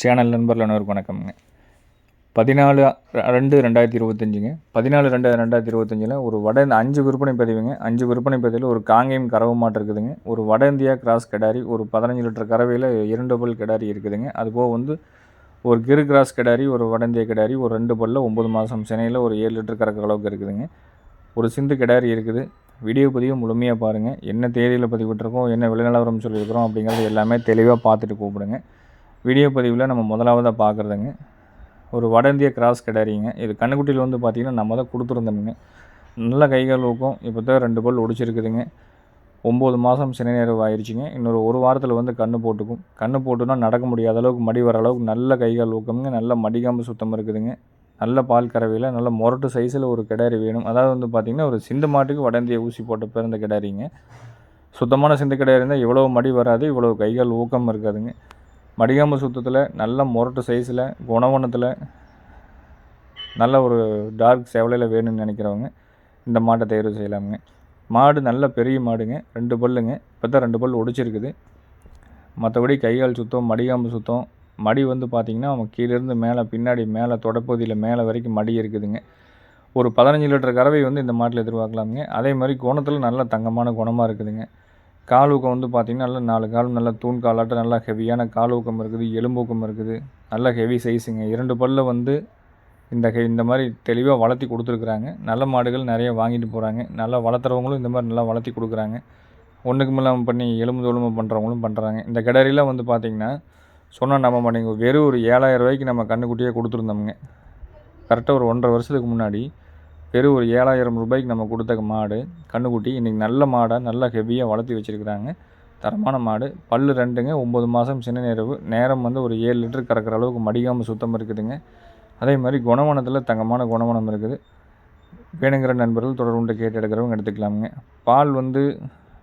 Channel நண்பர்கள் அனைவருக்கும் வணக்கம்ங்க. பதினாலு ரெண்டு ரெண்டாயிரத்தி இருபத்தஞ்சுங்க. பதினாலு ரெண்டு ரெண்டாயிரத்தி இருபத்தஞ்சில் ஒரு வட அஞ்சு விற்பனை பதிவுங்க. அஞ்சு விற்பனை பதிவில் ஒரு காங்கேயம் கறவை மாட்டு இருக்குதுங்க. ஒரு வட இந்தியா கிராஸ் கிடாரி ஒரு பதினஞ்சு லிட்டர் கறவையில் இரண்டு பல் கிடாரி இருக்குதுங்க. அதுபோக வந்து ஒரு கிரு கிராஸ் கிடாரி ஒரு வட இந்திய கிடாரி ஒரு ரெண்டு பல்ல ஒம்பது மாதம் சென்னையில் ஒரு ஏழு லிட்டர் கறக்கிற அளவுக்கு இருக்குதுங்க. ஒரு சிந்து கிடாரி இருக்குது. வீடியோ பதிவு முழுமையாக பாருங்கள் என்ன தேதியில் பதிவிட்டிருக்கோம் என்ன விளைநிலவரம் சொல்லியிருக்கிறோம் அப்படிங்கிறது எல்லாமே தெளிவாக பார்த்துட்டு கூப்பிடுங்க. வீடியோ பதிவில் நம்ம முதலாவதாக பார்க்குறதுங்க ஒரு வட இந்திய கிராஸ் கிடாரிங்க. இது கண்ணுக்குட்டியில் வந்து பார்த்திங்கன்னா நம்ம தான் கொடுத்துருந்தோமுங்க. நல்ல கைகள் ஊக்கம். இப்போ தான் ரெண்டு பல் ஒடிச்சிருக்குதுங்க. ஒம்பது மாதம் சினை நேரம் ஆயிடுச்சுங்க இன்னொரு ஒரு வாரத்தில் வந்து கண்ணு போட்டுக்கும். கண்ணு போட்டுனா நடக்க முடியாத அளவுக்கு மடி வர அளவுக்கு நல்ல கைகள் ஊக்கமுங்க. நல்ல மடிகாம்பு சுத்தம் இருக்குதுங்க. நல்ல பால் கறவையில் நல்ல மொரட்டு சைஸில் ஒரு கிடாரி வேணும். அதாவது வந்து பார்த்திங்கன்னா ஒரு சிந்து மாட்டுக்கு வடந்திய ஊசி போட்ட பிறந்த கிடாரிங்க. சுத்தமான சிந்து கிடாரி இருந்தால் இவ்வளோ மடி வராது. இவ்வளோ கைகள் ஊக்கம் இருக்காதுங்க. மடிகாம்பு சுத்தத்தில் நல்ல முரட்டு சைஸில் குணவனத்தில் நல்ல ஒரு டார்க் செவலையில் வேணும்னு நினைக்கிறவங்க இந்த மாட்டை தேர்வு செய்யலாமுங்க. மாடு நல்ல பெரிய மாடுங்க. ரெண்டு பல்லுங்க. இப்போ தான் ரெண்டு பல் ஒடிச்சிருக்குது. மற்றபடி கைகால் சுத்தம் மடிகாம்பு சுத்தம். மடி வந்து பார்த்திங்கன்னா அவங்க கீழேருந்து மேலே பின்னாடி மேலே தொடப்பகுதியில் மேலே வரைக்கும் மடி இருக்குதுங்க. ஒரு பதினஞ்சு லிட்டர் கறவை வந்து இந்த மாட்டில் எதிர்பார்க்கலாமுங்க. அதே மாதிரி குணத்தில் நல்ல தங்கமான குணமாக இருக்குதுங்க. கால் ஊக்கம் வந்து பார்த்திங்கன்னா நல்லா நாலு கால் நல்லா தூண் காலாட்டம் நல்லா ஹெவியான கால் ஊக்கம் இருக்குது எலும்பூக்கம் இருக்குது. நல்ல ஹெவி சைஸுங்க இரண்டு பல்ல வந்து இந்த ஹெ இந்த மாதிரி தெளிவாக வளர்த்தி கொடுத்துருக்குறாங்க. நல்ல மாடுகள் நிறைய வாங்கிட்டு போகிறாங்க நல்லா வளர்த்துறவங்களும் இந்த மாதிரி நல்லா வளர்த்தி கொடுக்குறாங்க. ஒன்றுக்கு இல்லாமல் பண்ணி எலும்பு தொழும்பு பண்ணுறவங்களும் பண்ணுறாங்க இந்த கிடாரிலாம் வந்து பார்த்திங்கன்னா சொன்னால் நம்ம மாட்டேங்க வெறும் ஒரு ஏழாயிரம் ரூபாய்க்கு நம்ம கண்ணுக்குட்டியே கொடுத்துருந்தோமுங்க. கரெக்டாக ஒரு ஒன்றரை வருஷத்துக்கு முன்னாடி வெறும் ஒரு ஏழாயிரம் ரூபாய்க்கு நம்ம கொடுத்த மாடு கண்ணுக்குட்டி இன்றைக்கி நல்ல மாடாக நல்லா ஹெவியாக வளர்த்தி வச்சுருக்குறாங்க. தரமான மாடு. பல் ரெண்டுங்க ஒம்பது மாதம் சின்ன நேரவு. நேரம் வந்து ஒரு ஏழு லிட்டர் கறக்கிற அளவுக்கு மடிக்காமல் சுத்தம் இருக்குதுங்க. அதே மாதிரி குணவனத்தில் தங்கமான குணவனம் இருக்குது. வேணுங்கிற நண்பர்கள் தொடர்புண்டு கேட்டு எடுக்கிறவங்க எடுத்துக்கலாமுங்க. பால் வந்து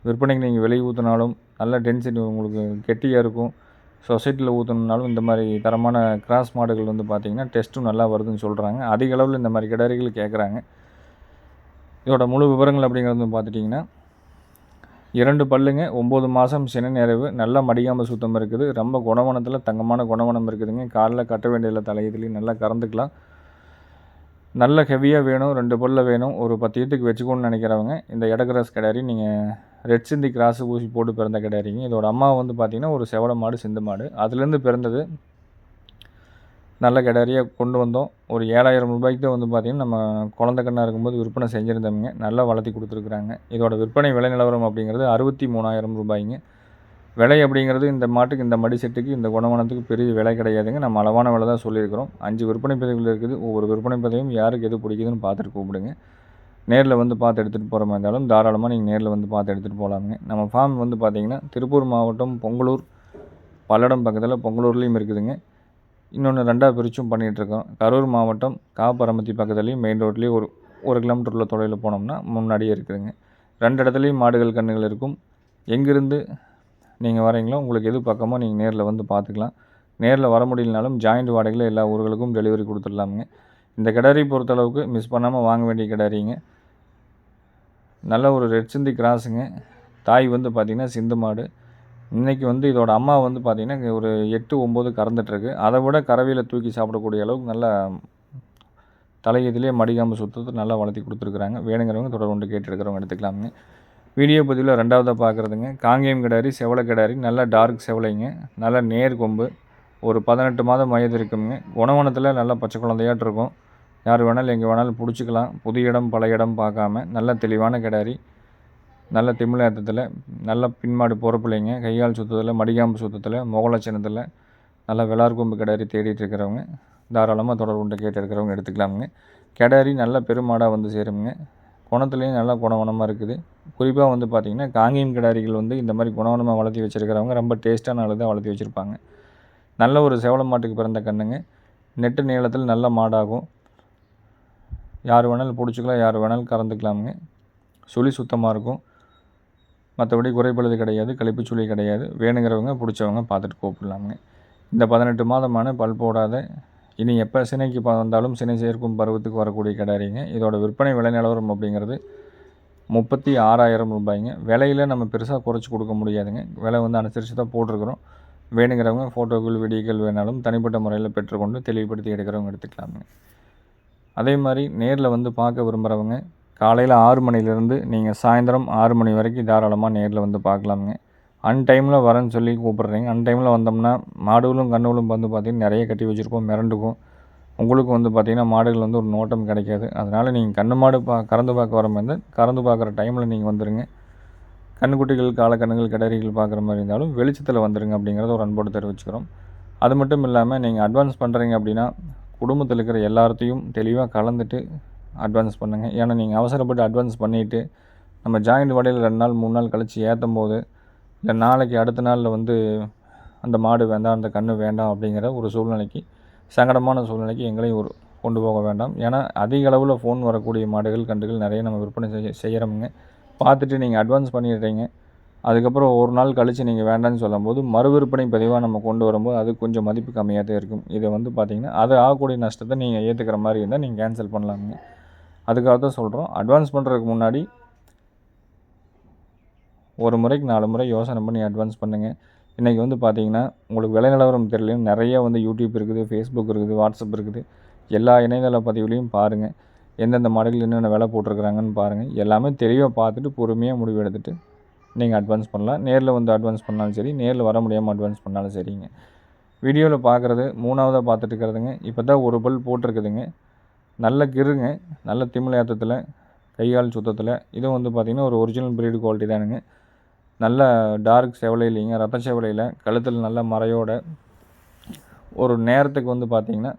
விற்பனைக்கு நீங்கள் வெளியே ஊற்றினாலும் நல்ல டென்சிட்டி உங்களுக்கு கெட்டியாக இருக்கும். சொசைட்டியில் ஊற்றணுனாலும் இந்த மாதிரி தரமான கிராஸ் மாடுகள் வந்து பார்த்திங்கன்னா டெஸ்ட்டும் நல்லா வருதுன்னு சொல்கிறாங்க அதிக அளவில் இந்த மாதிரி கிடாரிகள் கேட்குறாங்க இதோட முழு விவரங்கள் அப்படிங்கிறது வந்து பார்த்துட்டிங்கன்னா இரண்டு பல்லுங்க ஒம்பது மாதம் சின்ன நிறைவு நல்லா மடிக்காமல் சுத்தம் இருக்குது ரொம்ப குணவனத்தில் தங்கமான குணவனம் இருக்குதுங்க. காலில் கட்ட வேண்டியதில்லை தலையத்துலேயும் நல்லா கறந்துக்கலாம். நல்ல ஹெவியாக வேணும் ரெண்டு பல்ல வேணும் ஒரு பத்து ஈத்துக்கு வச்சுக்கணும்னு நினைக்கிறவங்க இந்த இடக்கிராஸ் கிடாரி நீங்கள் ரெட் சிந்தி கிராஸ் ஊசி போட்டு பிறந்த கிடாரிங்க. இதோட அம்மா வந்து பார்த்திங்கன்னா ஒரு செவல மாடு சிந்து மாடு. அதுலேருந்து பிறந்தது நல்ல கிடாரியாக கொண்டு வந்தோம். ஒரு ஏழாயிரம் ரூபாய்க்கு தான் வந்து பார்த்திங்கன்னா நம்ம குழந்த கண்ணாக இருக்கும்போது விற்பனை செஞ்சுருந்தோம்ங்க நல்லா வளர்த்தி கொடுத்துருக்குறாங்க. இதோட விற்பனை விலை நிலவரம் அப்படிங்கிறது அறுபத்தி மூணாயிரம் ரூபாய்ங்க. விலை அப்படிங்கிறது இந்த மாட்டுக்கு இந்த மடி செட்டுக்கு இந்த குணவனத்துக்கு பெரிய விலை கிடையாதுங்க. நம்ம அளவான விலை தான் சொல்லியிருக்கிறோம். அஞ்சு விற்பனை பதிவுகள் இருக்குது. ஒவ்வொரு விற்பனை பதிவும் யாருக்கு எது பிடிக்குதுன்னு பார்த்துட்டு கூப்பிடுங்க. நேரில் வந்து பார்த்து எடுத்துகிட்டு போகிற மாதிரி இருந்தாலும் தாராளமாக நீங்கள் நேரில் வந்து பார்த்து எடுத்துகிட்டு போகலாமுங்க நம்ம ஃபார்ம் வந்து பார்த்திங்கன்னா திருப்பூர் மாவட்டம் பொங்கலூர் பல்லடம் பக்கத்தில் பொங்கலூர்லேயும் இருக்குதுங்க. இன்னொன்று ரெண்டாக பிரிச்சும் பண்ணிகிட்ருக்கோம். கரூர் மாவட்டம் காப்பரமத்தி பக்கத்துலேயும் மெயின் ரோட்லேயும் ஒரு ஒரு கிலோமீட்டர் உள்ள தொலைவில் போனோம்னா முன்னாடியே இருக்குதுங்க. ரெண்டு இடத்துலையும் மாடுகள் கன்றுகள் இருக்கும். எங்கேருந்து நீங்கள் வரீங்களோ உங்களுக்கு எது பக்கமோ நீங்கள் நேரில் வந்து பார்த்துக்கலாம் நேரில் வர முடியலனாலும் ஜாயிண்ட் வாடகையில் எல்லா ஊர்களுக்கும் டெலிவரி கொடுத்துடலாமுங்க. இந்த கிடரி பொறுத்தளவுக்கு மிஸ் பண்ணாமல் வாங்க வேண்டிய கிடரிங்க. நல்ல ஒரு ரெட் சிந்தி கிராஸுங்க தாய் வந்து பார்த்திங்கன்னா சிந்து மாடு. இன்றைக்கி வந்து இதோட அம்மா வந்து பார்த்திங்கன்னா ஒரு எட்டு ஒம்பது கறந்துட்டுருக்கு. அதை விட கறவையில் தூக்கி சாப்பிடக்கூடிய அளவுக்கு நல்லா தலையத்திலே மடிகாம்பு சுத்தத்தை நல்லா வளர்த்தி கொடுத்துருக்குறாங்க. வேணுங்கிறவங்க தொடர்பு கொண்டு கேட்டு எடுத்துக்கலாமுங்க வீடியோ பதிவில் ரெண்டாவதாக பார்க்குறதுங்க காங்கேயம் கிடாரி செவலை கிடாரி நல்ல டார்க் செவலைங்க நல்ல நேர் கொம்பு ஒரு பதினெட்டு மாதம் வயது இருக்குங்க. குணவனத்தில் நல்லா பச்சை குழந்தையாட்டு இருக்கும். யார் வேணாலும் எங்கே வேணாலும் பிடிச்சிக்கலாம். புது இடம் பல இடம் பார்க்காம நல்ல தெளிவான கிடாரி. நல்ல திமிழேத்தத்தில் நல்ல பின்மாடு போகிற பிள்ளைங்க கையால் சுத்தத்தில் மடிகாம்பு சுத்தத்தில் முகலட்சணத்தில் நல்ல விளார் கொம்பு கிடாரி தேடிட்டு இருக்கிறவங்க தாராளமாக தொடர்பு கொண்டு கேட்டு இருக்கிறவங்க எடுத்துக்கலாமுங்க. கிடாரி நல்ல பெருமாடாக வந்து சேருங்க குணத்துலேயும் நல்லா குணவனமாக இருக்குது. குறிப்பாக வந்து பார்த்திங்கன்னா காங்கேயம் கிடாரிகள் வந்து இந்த மாதிரி குணவனமாக வளர்த்தி வச்சுருக்கிறவங்க ரொம்ப டேஸ்ட்டான ஆளு தான் வளர்த்தி வச்சுருப்பாங்க. நல்ல ஒரு சேவல மாட்டுக்கு பிறந்த கண்ணுங்க. நெட்டு நீளத்தில் நல்ல மாடாகும். யார் வேணாலும் பிடிச்சிக்கலாம் யார் வேணாலும் கறந்துக்கலாமுங்க. சுழி சுத்தமாக இருக்கும். மற்றபடி குறைபழுது கிடையாது கழிப்பு சுழி கிடையாது. வேணுங்கிறவங்க பிடிச்சவங்க பார்த்துட்டு கூப்பிடலாமுங்க. இந்த பதினெட்டு மாதமான பல் போடாத இனி எப்போ சினைக்கு வந்தாலும் சினை சேர்க்கும் பருவத்துக்கு வரக்கூடிய கிடாரிங்க. இதோட விற்பனை விலை நிலவரம் அப்படிங்கிறது முப்பத்தி ஆறாயிரம் ரூபாய்ங்க. விலையில் நம்ம பெருசாக குறைச்சி கொடுக்க முடியாதுங்க. விலை வந்து அனுசரித்து தான் போட்டிருக்கிறோம். வேணுங்கிறவங்க ஃபோட்டோக்கள் வீடியோக்கள் வேணாலும் தனிப்பட்ட முறையில் பெற்றுக்கொண்டு தெளிவுபடுத்தி எடுக்கிறவங்க எடுத்துக்கலாமுங்க. அதே மாதிரி நேரில் வந்து பார்க்க விரும்புகிறவங்க காலையில் ஆறு மணிலேருந்து நீங்கள் சாயந்தரம் ஆறு மணி வரைக்கும் தாராளமாக நேரில் வந்து பார்க்கலாமுங்க. அன் டைமில் வரேன்னு சொல்லி கூப்பிட்றீங்க. அன் டைமில் வந்தோம்னா மாடுகளும் கண்ணுகளும் வந்து பார்த்திங்கன்னா நிறைய கட்டி வச்சுருப்போம் மிரண்டுக்கும். உங்களுக்கு வந்து பார்த்திங்கன்னா மாடுகள் வந்து ஒரு நோட்டம் கிடைக்காது. அதனால் நீங்கள் கண்ணு மாடு பா கறந்து பார்க்க வர மாதிரி கறந்து பார்க்குற டைமில் நீங்கள் வந்துடுங்க கண்ணுக்குட்டிகள் காலக்கண்ணுகள் கிடரிகள் பார்க்குற மாதிரி இருந்தாலும் வெளிச்சத்தில் வந்துடுங்க அப்படிங்கிறத ஒரு அன்போடு தெரிவிச்சுக்கிறோம். அது மட்டும் இல்லாமல் நீங்கள் அட்வான்ஸ் பண்ணுறீங்க அப்படின்னா குடும்பத்தில் இருக்கிற எல்லாத்தையும் தெளிவாக கலந்துட்டு அட்வான்ஸ் பண்ணுங்கள் ஏன்னா நீங்கள் அவசரப்பட்டு அட்வான்ஸ் பண்ணிவிட்டு நம்ம ஜாயிண்ட் வடையில் ரெண்டு நாள் மூணு நாள் கழித்து ஏற்றும் போது இல்லை நாளைக்கு அடுத்த நாளில் வந்து அந்த மாடு வேண்டாம் அந்த கன்று வேண்டாம் அப்படிங்கிற ஒரு சூழ்நிலைக்கு சங்கடமான சூழ்நிலைக்கு எங்களையும் ஒரு கொண்டு போக வேண்டாம். ஏன்னா அதிக அளவில் ஃபோன் வரக்கூடிய மாடுகள் கன்றுகள் நிறைய நம்ம விற்பனை செய்ய செய்கிறோமுங்க பார்த்துட்டு நீங்கள் அட்வான்ஸ் பண்ணிடுறீங்க. அதுக்கப்புறம் ஒரு நாள் கழித்து நீங்கள் வேண்டாம்னு சொல்லும்போது மறு விற்பனை பதிவாக நம்ம கொண்டு வரும்போது அது கொஞ்சம் மதிப்பு கம்மியாக தான் இருக்கும். இதை வந்து பார்த்திங்கன்னா அது ஆகக்கூடிய நஷ்டத்தை நீங்கள் ஏற்றுக்கிற மாதிரி இருந்தால் நீங்கள் கேன்சல் பண்ணலாமுங்க. அதுக்காக தான் சொல்கிறோம் அட்வான்ஸ் பண்ணுறதுக்கு முன்னாடி ஒரு முறைக்கு நாலு முறை யோசனை பண்ணி அட்வான்ஸ் பண்ணுங்கள் இன்றைக்கி வந்து பார்த்தீங்கன்னா உங்களுக்கு விலை நிலவரம் தெரியலையும் நிறைய வந்து யூடியூப் இருக்குது ஃபேஸ்புக் இருக்குது வாட்ஸ்அப் இருக்குது. எல்லா இணையதள பதிவுலையும் பாருங்கள் எந்தெந்த மாடலில் என்னென்ன விலை போட்டிருக்கிறாங்கன்னு பாருங்கள் எல்லாமே தெளிவாக பார்த்துட்டு பொறுமையாக முடிவு எடுத்துகிட்டு நீங்கள் அட்வான்ஸ் பண்ணலாம். நேரில் வந்து அட்வான்ஸ் பண்ணாலும் சரி நேரில் வர முடியாமல் அட்வான்ஸ் பண்ணாலும் சரிங்க. வீடியோவில் பார்க்குறது மூணாவதாக பார்த்துட்டு இருக்கிறதுங்க. இப்போ தான் ஒரு பல் போட்டிருக்குதுங்க. நல்ல கிருங்க நல்ல திமிழ் ஏற்றத்தில் கைகால் சுத்தத்தில். இதுவும் வந்து பார்த்திங்கன்னா ஒரு ஒரிஜினல் ப்ரீடு குவாலிட்டி தானுங்க. நல்ல டார்க் செவலையிலைங்க இல்லைங்க ரத்த செவலையில் கழுத்தில் நல்ல மறையோட. ஒரு நேரத்துக்கு வந்து பார்த்திங்கன்னா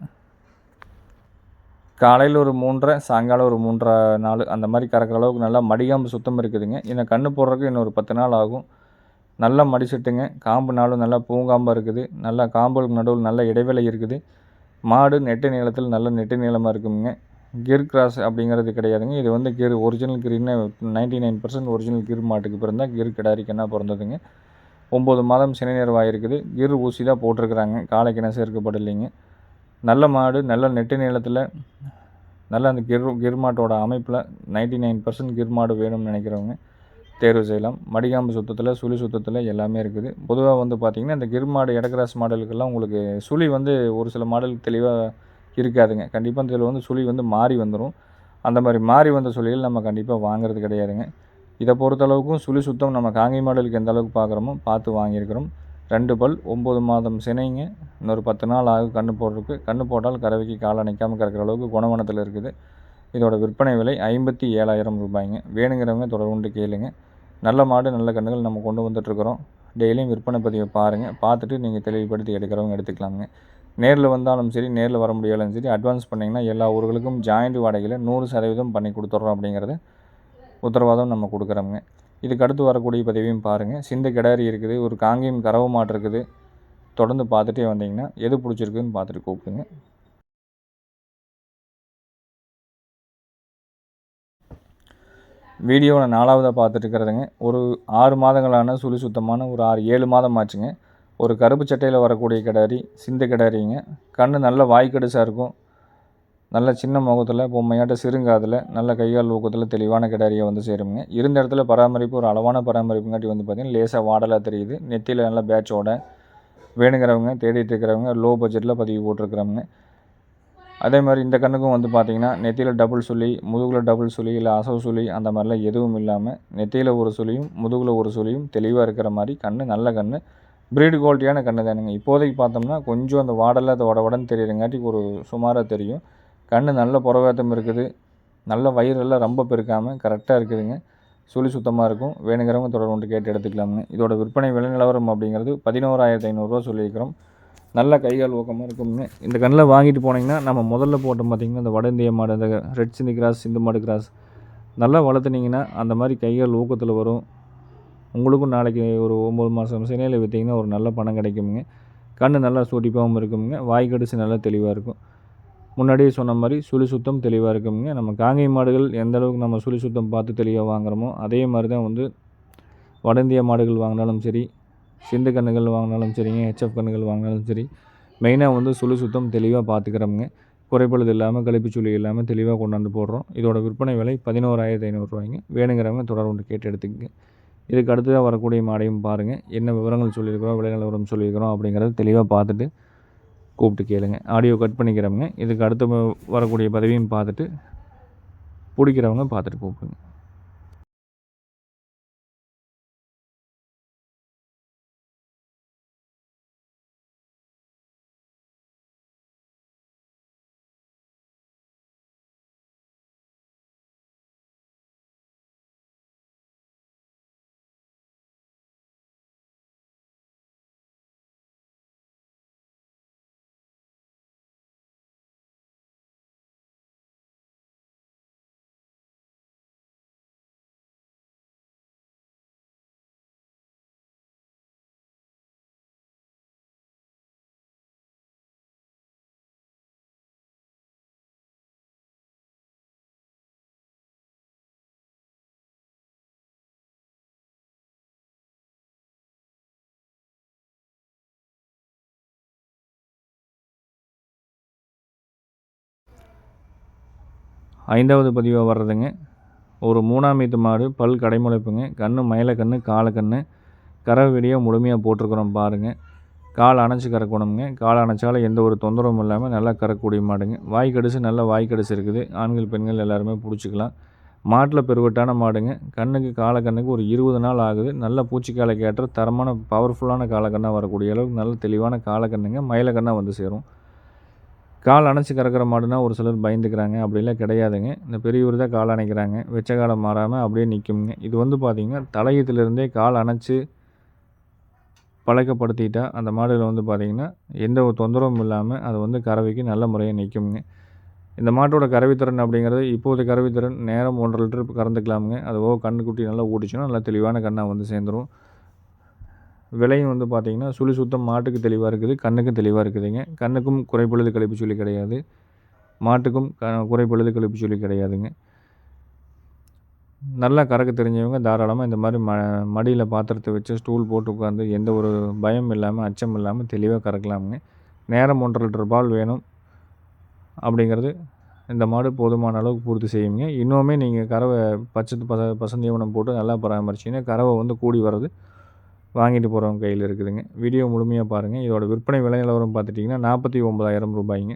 காலையில் ஒரு மூன்றரை சாயங்காலம் ஒரு மூன்றரை நாள் அந்த மாதிரி கறக்கிற அளவுக்கு நல்லா மடிகாம்பு சுத்தம் இருக்குதுங்க. இந்த கன்று போடுறதுக்கு இன்னும் ஒரு பத்து நாள் ஆகும். நல்ல மடிசெட்டுங்க காம்பு நாளும் நல்லா பூங்காம்பாக இருக்குது. நல்லா காம்புகளுக்கு நடுவில் நல்ல இடைவேளை இருக்குது. மாடு நெட்டு நீளத்தில் நல்ல நெட்டு நீளமாக இருக்குங்க. கிர் கிராஸ் அப்படிங்கிறது கிடையாதுங்க. இது வந்து Gir original கிரின்னு ninety nine percent original Gir மாட்டுக்கு பிறந்தால் கிர் கிடாரிக்கன்னா பிறந்ததுங்க. ஒம்பது மாதம் சினைநேர் வாயிருக்குது கிர் ஊசி தான் போட்டிருக்கிறாங்க. காலைக்கிண சேர்க்கப்படலைங்க நல்ல மாடு நல்ல நெட்டு நீளத்தில் நல்ல அந்த கிர் கிர் மாட்டோட அமைப்பில் நைன்டி நைன் பர்சன்ட் கிர் மாடு வேணும்னு நினைக்கிறவங்க. தேர்வு செய்யலாம். மடிகாம்பு சுத்தத்தில் சுழி சுத்தத்தில் எல்லாமே இருக்குது. பொதுவாக வந்து பார்த்திங்கன்னா இந்த கிர் மாடு எடக்ராஸ் மாடலுக்கெல்லாம் உங்களுக்கு சுழி வந்து ஒரு சில மாடலுக்கு தெளிவாக இருக்காதுங்க. கண்டிப்பாக இதில் வந்து சுழி வந்து மாறி வந்துடும் அந்த மாதிரி மாறி வந்த சுழிகள் நம்ம கண்டிப்பாக வாங்குறது கிடையாதுங்க. இதை பொறுத்தளவுக்கும் சுழி சுத்தம் நம்ம காங்கை மாடலுக்கு எந்த அளவுக்கு பார்க்குறோமோ பார்த்து வாங்கியிருக்கிறோம். ரெண்டு பல் ஒம்பது மாதம் சினைங்க. இன்னொரு பத்து நாள் ஆகும் கன்று போடுறதுக்கு. கன்று போட்டால் கறவைக்கு காலை நிற்காமல் கறக்கிற அளவுக்கு குணவனத்தில் இருக்குது. இதோட விற்பனை விலை ஐம்பத்தி ஏழாயிரம் ரூபாய்ங்க. வேணுங்கிறவங்க தொடர்புண்டு கேளுங்க. நல்ல மாடு நல்ல கன்றுகள் நம்ம கொண்டு வந்துட்டுருக்குறோம். டெய்லியும் விற்பனை பதிவை பாருங்கள் பார்த்துட்டு நீங்கள் தெளிவுபடுத்தி எடுக்கிறவங்க எடுத்துக்கலாமுங்க. நேரில் வந்தாலும் சரி நேரில் வர முடியாலும் சரி அட்வான்ஸ் பண்ணிங்கன்னா எல்லா ஊர்களுக்கும் ஜாயிண்ட் வாடகையில் நூறு சதவீதம் பண்ணி கொடுத்துட்றோம் அப்படிங்கிறத உத்தரவாதம் நம்ம கொடுக்குறோங்க இதுக்கு அடுத்து வரக்கூடிய பதிவையும் பாருங்கள் சிந்த கிடாரி இருக்குது ஒரு காங்கேயம் கறவை மாட்டு இருக்குது. தொடர்ந்து பார்த்துட்டே வந்தீங்கன்னா எது பிடிச்சிருக்குன்னு பார்த்துட்டு கூப்பிடுங்க. வீடியோவில் நாலாவதாக பார்த்துட்டுருக்கிறதுங்க ஒரு ஆறு மாதங்களான சுழி சுத்தமான ஒரு ஆறு ஏழு மாதம் ஆச்சுங்க. ஒரு கருப்பு சட்டையில் வரக்கூடிய கிடாரி சிந்து கிடாரிங்க. கண் நல்ல வாய்க்கெடுசாக இருக்கும். நல்ல சின்ன முகத்தில் பொம்மையாட்ட சிறுங்காதில் நல்ல கைகால் ஊக்கத்தில் தெளிவான கிடாரியை வந்து சேருங்க இருந்த இடத்துல பராமரிப்பு ஒரு அளவான பராமரிப்புங்காட்டி வந்து பார்த்திங்கன்னா லேசாக வாடலாக தெரியுது. நெத்தியில் நல்ல பேட்சோட வேணுங்கிறவங்க தேடிட்டு இருக்கிறவங்க லோ பட்ஜெட்டில் பதிவு போட்டிருக்கிறவங்க. அதே மாதிரி இந்த கண்ணுக்கும் வந்து பார்த்திங்கன்னா நெத்தியில் டபுள் சுழி முதுகில் டபுள் சுழி இல்லை அசவு சுழி அந்த மாதிரிலாம் எதுவும் இல்லாமல் நெத்தியில் ஒரு சுழியும் முதுகில் ஒரு சுழியும் தெளிவாக இருக்கிற மாதிரி கண் நல்ல கண் ப்ரீடு குவாலிட்டியான கண்ணு தானுங்க. இப்போதைக்கு பார்த்தோம்னா கொஞ்சம் அந்த வாடலை அந்த உடவுடன்னு தெரியுறங்காட்டி ஒரு சுமாராக தெரியும். கண் நல்ல புறவேத்தம் இருக்குது. நல்ல வயிறெல்லாம் ரொம்ப பெருக்காமல் கரெக்டாக இருக்குதுங்க. சுழி சுத்தமாக இருக்கும். வேணுங்கிறவங்க தொடர்பு கொண்டு கேட்டு எடுத்துக்கலாமுங்க. இதோட விற்பனை விலை நிலவரம் அப்படிங்கிறது பதினோராயிரத்தி ஐநூறுரூவா சொல்லியிருக்கிறோம். நல்ல கைகால் ஊக்கமாக இருக்குங்க இந்த கண்ணில் வாங்கிட்டு போனீங்கன்னா நம்ம முதல்ல போட்டோம் பார்த்திங்கன்னா இந்த வட இந்திய மாடு அந்த ரெட் சிந்தி கிராஸ் சிந்து மாடு கிராஸ் நல்லா வளர்த்துனீங்கன்னா அந்த மாதிரி கைகால் ஊக்கத்தில் வரும். உங்களுக்கும் நாளைக்கு ஒரு ஒம்பது மாதம் சினையில் விற்றிங்கன்னா ஒரு நல்ல பணம் கிடைக்குமுங்க. கண் நல்லா சூட்டிப்பாகவும் இருக்குமுங்க. வாய் கடிச்சு நல்லா தெளிவாக இருக்கும். முன்னாடியே சொன்ன மாதிரி சுழி சுத்தம் தெளிவாக இருக்குமுங்க. நம்ம காங்கை மாடுகள் எந்த அளவுக்கு நம்ம சுழி சுத்தம் பார்த்து தெளிவாக வாங்குறோமோ அதே மாதிரி தான் வந்து வட இந்திய மாடுகள் வாங்கினாலும் சரி சிந்து கண்ணுகள் வாங்கினாலும் சரிங்க ஹெச்எஃப் கண்ணுகள் வாங்கினாலும் சரி மெயினாக வந்து சுழி சுத்தம் தெளிவாக பார்த்துக்கிறோமுங்க குறைபழுது இல்லாமல் கழிப்பு சுழி இல்லாமல் தெளிவாக கொண்டாந்து போடுறோம். இதோட விற்பனை விலை பதினோராயிரத்தி ஐநூறுரூவாய்ங்க வேணுங்கிறவங்க தொடர்பு கேட்டு எடுத்துக்கங்க. இதுக்கு அடுத்ததாக வரக்கூடிய மாடையும் பாருங்கள் என்ன விவரங்கள் சொல்லியிருக்கிறோம் விலை நிலவரம் சொல்லியிருக்கிறோம் அப்படிங்கிறத தெளிவாக பார்த்துட்டு கூப்பிட்டு கேளுங்க. ஆடியோ கட் பண்ணிக்கிறவங்க இதுக்கு அடுத்து வரக்கூடிய பதவியும் பார்த்துட்டு பிடிக்கிறவங்க பார்த்துட்டு கூப்பிடுங்க. ஐந்தாவது பதிவாக வர்றதுங்க. ஒரு மூணாம் மீத்து மாடு பல் கடைமுளைப்புங்க. கண்ணு மயில கண்ணு காலை கண்ணு. கரை விடிய முழுமையாக போட்டிருக்கிறோம் பாருங்கள் கால் அணைச்சி கறக்கணுங்க கால் அணைச்சாலும் எந்த ஒரு தொந்தரவும் இல்லாமல் நல்லா கறக்கக்கூடிய மாடுங்க. வாய் கடிசு நல்லா வாய் கடிசு இருக்குது. ஆண்கள் பெண்கள் எல்லாருமே பிடிச்சிக்கலாம். மாட்டில் பெருவட்டான மாடுங்க. கண்ணுக்கு காலை கண்ணுக்கு ஒரு இருபது நாள் ஆகுது. நல்ல பூச்சிக்காலைக்கு ஏற்ற தரமான பவர்ஃபுல்லான காலக்கண்ணாக வரக்கூடிய அளவுக்கு நல்ல தெளிவான காலக்கண்ணுங்க மயிலக்கண்ணாக வந்து சேரும். கால் அணைச்சி கறக்கிற மாடுனா ஒரு சிலர் பயந்துக்கிறாங்க. அப்படிலாம் கிடையாதுங்க. இந்த பெரியவர் தான் கால் அணைக்கிறாங்க. வெச்ச காலம் மாறாமல் அப்படியே நிற்குங்க இது வந்து பார்த்திங்கன்னா தலையத்திலிருந்தே கால் அணைச்சி பழக்கப்படுத்திட்டா அந்த மாடுகள் வந்து பார்த்திங்கன்னா எந்த ஒரு தொந்தரவும் இல்லாமல் அது வந்து கறவைக்கு நல்ல முறையாக நிற்குங்க இந்த மாட்டோட கறவைத்திறன் அப்படிங்கிறது இப்போது கறவைத்திறன் நேரம் ஒன்றரை லிட்டர் கறந்துக்கலாமுங்க. அது ஓ கண்ணுக்குட்டி நல்லா ஊடிச்சுன்னா நல்லா தெளிவான கண்ணாக வந்து சேர்ந்துரும். விலையும் வந்து பார்த்திங்கன்னா சுழி சுத்தம் மாட்டுக்கு தெளிவாக இருக்குது கண்ணுக்கும் தெளிவாக இருக்குதுங்க. கண்ணுக்கும் குறைப்பொழுது கழிப்பு சொல்லி கிடையாது. மாட்டுக்கும் க குறைப்பொழுது கழிப்பு சொல்லி கிடையாதுங்க. நல்லா கறக்க தெரிஞ்சவங்க தாராளமாக இந்த மாதிரி ம மடியில் பாத்திரத்தை வச்சு ஸ்டூல் போட்டு உட்காந்து எந்த ஒரு பயம் இல்லாமல் அச்சம் இல்லாமல் தெளிவாக கறக்கலாமுங்க. நேரம் ஒன்றரை லிட்டர் பால் வேணும் அப்படிங்கிறது இந்த மாடு போதுமான அளவுக்கு பூர்த்தி செய்யுங்க. இன்னுமே நீங்கள் கறவை பச்சை பச பசந்தீவனம் போட்டு நல்லா பராமரிச்சிங்கன்னா கறவை வந்து கூடி வர்றது வாங்கிட்டு போகிறவங்க கையில் இருக்குதுங்க. வீடியோ முழுமையாக பாருங்கள் இதோட விற்பனை விலை நிலவரம் பார்த்துட்டிங்கன்னா நாற்பத்தி ஒம்பதாயிரம் ரூபாய்ங்க.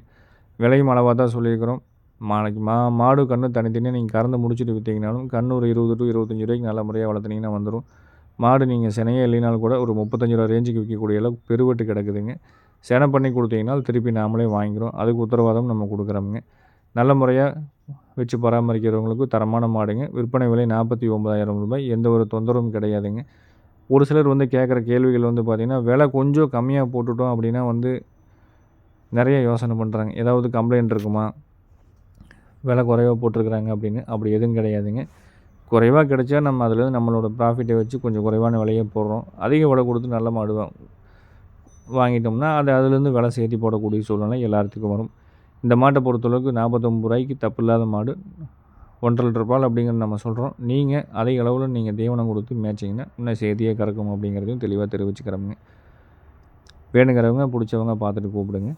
விலையும் அளவாக தான் சொல்லியிருக்கிறோம். நாளைக்கு மா மாடு கன்று தனித்தனியாக நீங்கள் கறந்து முடிச்சுட்டு விற்றீங்கனாலும் கன்று ஒரு இருபது டு இருபத்தஞ்சி ரூபாய்க்கு நல்ல முறையாக வளர்த்துனீங்கன்னா வந்துடும் மாடு நீங்கள் சினையே இல்லைனாலும் கூட ஒரு முப்பத்தஞ்சு ரூபா ரேஞ்சுக்கு விற்கக்கூடிய அளவுக்கு பெருவெட்டு கிடக்குதுங்க. செனை பண்ணி கொடுத்தீங்கன்னா திருப்பி நாமளே வாங்கிக்கிறோம். அதுக்கு உத்தரவாதம் நம்ம கொடுக்குறோமுங்க. நல்ல முறையாக வச்சு பராமரிக்கிறவங்களுக்கு தரமான மாடுங்க. விற்பனை விலை நாற்பத்தி ஒம்பதாயிரம் ரூபாய். எந்த ஒரு தொந்தரவும் கிடையாதுங்க. ஒரு சிலர் வந்து கேட்குற கேள்விகள் வந்து பார்த்திங்கன்னா விலை கொஞ்சம் கம்மியாக போட்டுட்டோம் அப்படின்னா வந்து நிறைய யோசனை பண்ணுறாங்க ஏதாவது கம்ப்ளைண்ட் இருக்குமா? விலை குறைவாக போட்டிருக்கிறாங்க அப்படின்னு. அப்படி எதுவும் கிடையாதுங்க. குறைவாக கிடைச்சா நம்ம அதில் நம்மளோட ப்ராஃபிட்டை வச்சு கொஞ்சம் குறைவான விலையே போடுறோம். அதிக விலை கொடுத்து நல்ல மாடு வாங்கிட்டோம்னா அது அதுலேருந்து விலை சேர்த்தி போடக்கூடிய சூழ்நிலை எல்லாத்துக்கும் வரும். இந்த மாட்டை பொறுத்தளவுக்கு நாற்பத்தொம்பது ரூபாய்க்கு தப்பு இல்லாத மாடு. ஒன்றரை லிட்டர் பால் அப்படிங்கிறது நம்ம சொல்கிறோம் நீங்கள் அதிக அளவில் நீங்கள் தீவனம் கொடுத்து மேய்ச்சிங்கன்னா இன்னும் சேதியாக கறக்கும் அப்படிங்கிறதையும் தெளிவாக தெரிவிச்சுக்கிறோமுங்க வேணுங்கிறவங்க பிடிச்சவங்க பார்த்துட்டு கூப்பிடுங்க.